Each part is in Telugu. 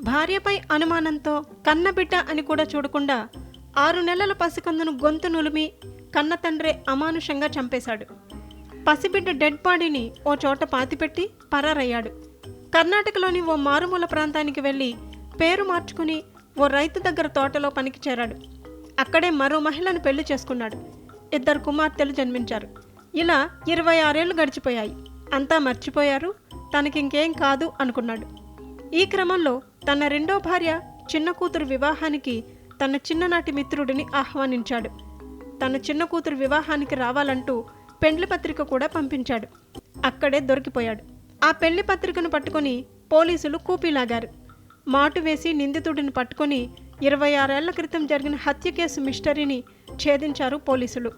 భార్యపై అనుమానంతో కన్నబిడ్డ అని కూడా చూడకుండా ఆరు నెలల పసికందును గొంతు నులిమి కన్న తండ్రే అమానుషంగా చంపేశాడు. పసిబిడ్డ డెడ్ బాడీని ఓ చోట పాతిపెట్టి పరారయ్యాడు. కర్ణాటకలోని ఓ మారుమూల ప్రాంతానికి వెళ్ళి పేరు మార్చుకుని ఓ రైతు దగ్గర తోటలో పనికి చేరాడు. అక్కడే మరో మహిళను పెళ్ళి చేసుకున్నాడు. ఇద్దరు కుమార్తెలు జన్మించారు. ఇలా ఇరవై ఆరేళ్ళు గడిచిపోయాయి. అంతా మర్చిపోయారు. తనకింకేం కాదు అనుకున్నాడు. ఈ క్రమంలో తన రెండో భార్య చిన్న కూతురు వివాహానికి తన చిన్ననాటి మిత్రుడిని ఆహ్వానించాడు. తన చిన్న కూతురు వివాహానికి రావాలంటూ పెండ్లి పత్రిక కూడా పంపించాడు. అక్కడే దొరికిపోయాడు. ఆ పెళ్ళి పత్రికను పట్టుకొని పోలీసులు కూపీలాగారు. మాటు వేసి నిందితుడిని పట్టుకొని ఇరవై ఆరేళ్ళ క్రితం జరిగిన హత్య కేసు మిస్టరీని ఛేదించారు పోలీసులు.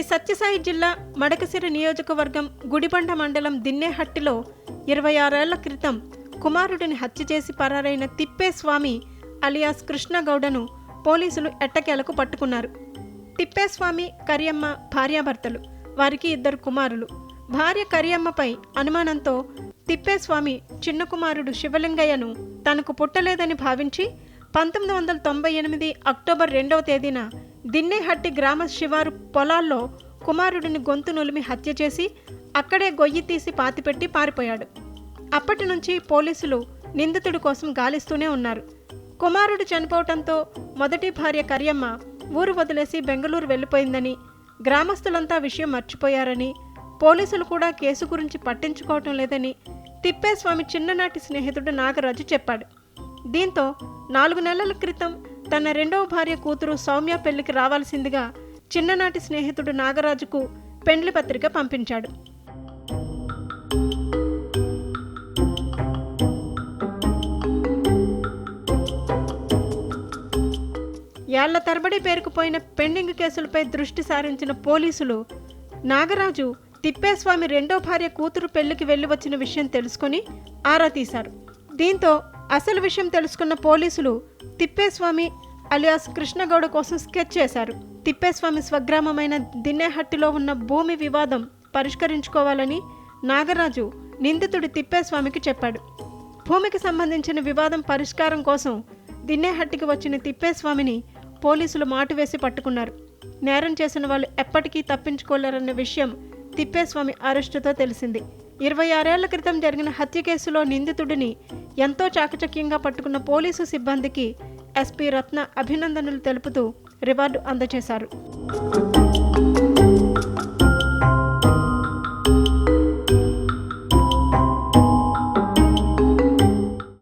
శ్రీ సత్యసాయి జిల్లా మడకసిరి నియోజకవర్గం గుడిబండ మండలం దిన్నేహట్టిలో ఇరవై ఆరేళ్ళ క్రితం కుమారుడిని హత్య చేసి పరారైన తిప్పేస్వామి అలియాస్ కృష్ణగౌడను పోలీసులు ఎట్టకేలకు పట్టుకున్నారు. తిప్పేస్వామి కరియమ్మ భార్యాభర్తలు వారికి ఇద్దరు కుమారులు. భార్య కరియమ్మపై అనుమానంతో తిప్పేస్వామి చిన్న కుమారుడు శివలింగయ్యను తనకు పుట్టలేదని భావించి పంతొమ్మిది వందల తొంభై ఎనిమిది అక్టోబర్ రెండవ తేదీన దిన్నేహట్టి గ్రామ శివారు పొలాల్లో కుమారుడిని గొంతు నులిమి హత్య చేసి అక్కడే గొయ్యి తీసి పాతిపెట్టి పారిపోయాడు. అప్పటి నుంచి పోలీసులు నిందితుడి కోసం గాలిస్తూనే ఉన్నారు. కుమారుడు చనిపోవటంతో మొదటి భార్య కరియమ్మ ఊరు వదిలేసి బెంగళూరు వెళ్ళిపోయిందని గ్రామస్తులంతా విషయం మర్చిపోయారని పోలీసులు కూడా కేసు గురించి పట్టించుకోవటం లేదని తిప్పేస్వామి చిన్ననాటి స్నేహితుడు నాగరాజు చెప్పాడు. దీంతో నాలుగు నెలల క్రితం తన రెండవ భార్య కూతురు సౌమ్య పెళ్ళికి రావాల్సిందిగా చిన్ననాటి స్నేహితుడు నాగరాజుకు పెండ్లి పత్రిక పంపించాడు. ఏళ్ళ తరబడి పేరుకుపోయిన పెండింగ్ కేసులపై దృష్టి సారించిన పోలీసులు నాగరాజు తిప్పేస్వామి రెండో భార్య కూతురు పెళ్ళికి వెళ్ళి వచ్చిన విషయం తెలుసుకొని ఆరా తీశారు. దీంతో అసలు విషయం తెలుసుకున్న పోలీసులు తిప్పేస్వామి అలియాస్ కృష్ణగౌడ కోసం స్కెచ్ చేశారు. తిప్పేస్వామి స్వగ్రామమైన దిన్నేహట్టిలో ఉన్న భూమి వివాదం పరిష్కరించుకోవాలని నాగరాజు నిందితుడి తిప్పేస్వామికి చెప్పాడు. భూమికి సంబంధించిన వివాదం పరిష్కారం కోసం దిన్నేహట్టికి వచ్చిన తిప్పేస్వామిని పోలీసులు మాటు వేసి పట్టుకున్నారు. నేరం చేసిన వాళ్ళు ఎప్పటికీ తప్పించుకోలేరన్న విషయం తిప్పేస్వామి అరెస్టుతో తెలిసింది. ఇరవై ఆరేళ్ళ క్రితం జరిగిన హత్య కేసులో నిందితుడిని ఎంతో చాకచక్యంగా పట్టుకున్న పోలీసు సిబ్బందికి ఎస్పీ రత్న అభినందనలు తెలుపుతూ రివార్డు అందజేశారు.